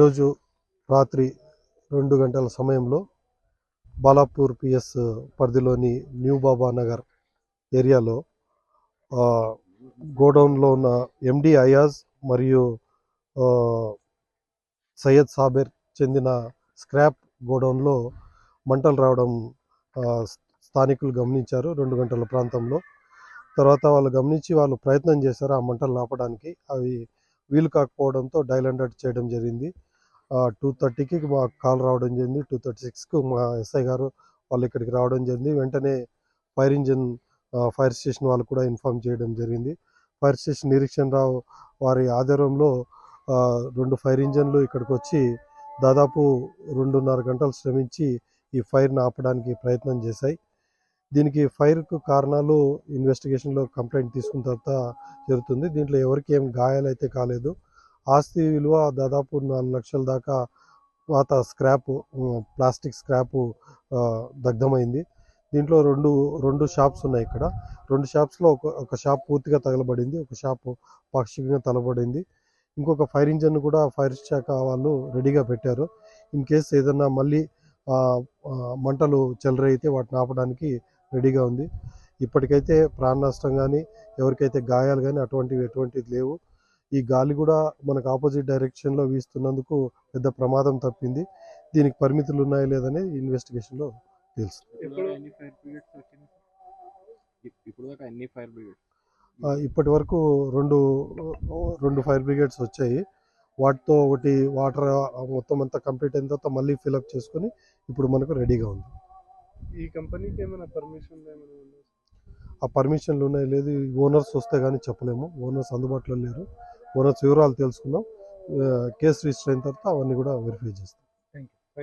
ఈరోజు రాత్రి రెండు గంటల సమయంలో బాలాపూర్ పిఎస్ పరిధిలోని న్యూ బాబా నగర్ ఏరియాలో గోడౌన్లో ఉన్న ఎండి అయాజ్ మరియు సయ్యద్ సాబెర్ చెందిన స్క్రాప్ గోడౌన్లో మంటలు రావడం స్థానికులు గమనించారు రెండు గంటల ప్రాంతంలో. తర్వాత వాళ్ళు గమనించి వాళ్ళు ప్రయత్నం చేశారు ఆ మంటలు ఆపడానికి. అవి వీలు కాకపోవడంతో డైల్ హండ్రెడ్ చేయడం జరిగింది. టూ థర్టీకి మా కాల్ రావడం జరిగింది. టూ థర్టీ సిక్స్కు మా ఎస్ఐ గారు వాళ్ళు ఇక్కడికి రావడం జరిగింది. వెంటనే ఫైర్ ఇంజిన్ ఫైర్ స్టేషన్ వాళ్ళు కూడా ఇన్ఫామ్ చేయడం జరిగింది. ఫైర్ స్టేషన్ నిరీక్షణ రావు వారి ఆధ్వర్యంలో రెండు ఫైర్ ఇంజన్లు ఇక్కడికి వచ్చి దాదాపు రెండున్నర గంటలు శ్రమించి ఈ ఫైర్ని ఆపడానికి ప్రయత్నం చేశాయి. దీనికి ఫైర్కు కారణాలు ఇన్వెస్టిగేషన్లో కంప్లైంట్ తీసుకున్న తర్వాత జరుగుతుంది. దీంట్లో ఎవరికి ఏం గాయాలైతే కాలేదు ఆస్తి విలువ దాదాపు నాలుగు లక్షల దాకా పాత స్క్రాప్ ప్లాస్టిక్ స్క్రాప్ దగ్ధమైంది. దీంట్లో రెండు రెండు షాప్స్ ఉన్నాయి ఇక్కడ. రెండు షాప్స్లో ఒక ఒక షాప్ పూర్తిగా తగలబడింది ఒక షాప్ పాక్షికంగా తగలబడింది. ఇంకొక ఫైర్ ఇంజన్ కూడా ఫైర్ శాఖ వాళ్ళు రెడీగా పెట్టారు. ఇన్ కేస్ ఏదన్నా మళ్ళీ మంటలు చెలరైతే వాటిని ఆపడానికి రెడీగా ఉంది. ఇప్పటికైతే ప్రాణ నష్టం కానీ ఎవరికైతే గాయాలు కానీ అటువంటివి ఎటువంటివి లేవు. ఈ గాలి కూడా మనకు ఆపోజిట్ డైరెక్షన్లో వీస్తున్నందుకు పెద్ద ప్రమాదం తప్పింది. దీనికి పరిమితులు ఉన్నాయో లేదనే ఇన్వెస్టిగేషన్లో తెలుసు. ఇప్పుడు ఎన్ని ఫైర్ బ్రిగేడ్స్ వచ్చినాయి ఇప్- ఇప్పుడు దాకా ఎన్ని ఫైర్ బ్రిగేడ్స్ ఆ, ఇప్పటి వరకు రెండు రెండు ఫైర్ బ్రిగేడ్స్ వచ్చాయి. వాటితో ఒకటి వాటర్ మొత్తం అంతా కంప్లీట్ అయిన తర్వాత మళ్ళీ ఫిలప్ చేసుకొని ఇప్పుడు మనకు రెడీగా ఉంది. ఈ కంపెనీకి ఏమైనా పర్మిషన్ ఆ పర్మిషన్లు ఉన్నాయి? లేదు ఓనర్స్ వస్తే కానీ చెప్పలేము. ఓనర్స్ అందుబాటులో లేరు. ఓనర్స్ వివరాలు తెలుసుకున్నాం కేసు రిజిస్టర్ అయిన తర్వాత అవన్నీ కూడా వెరిఫై చేస్తాం.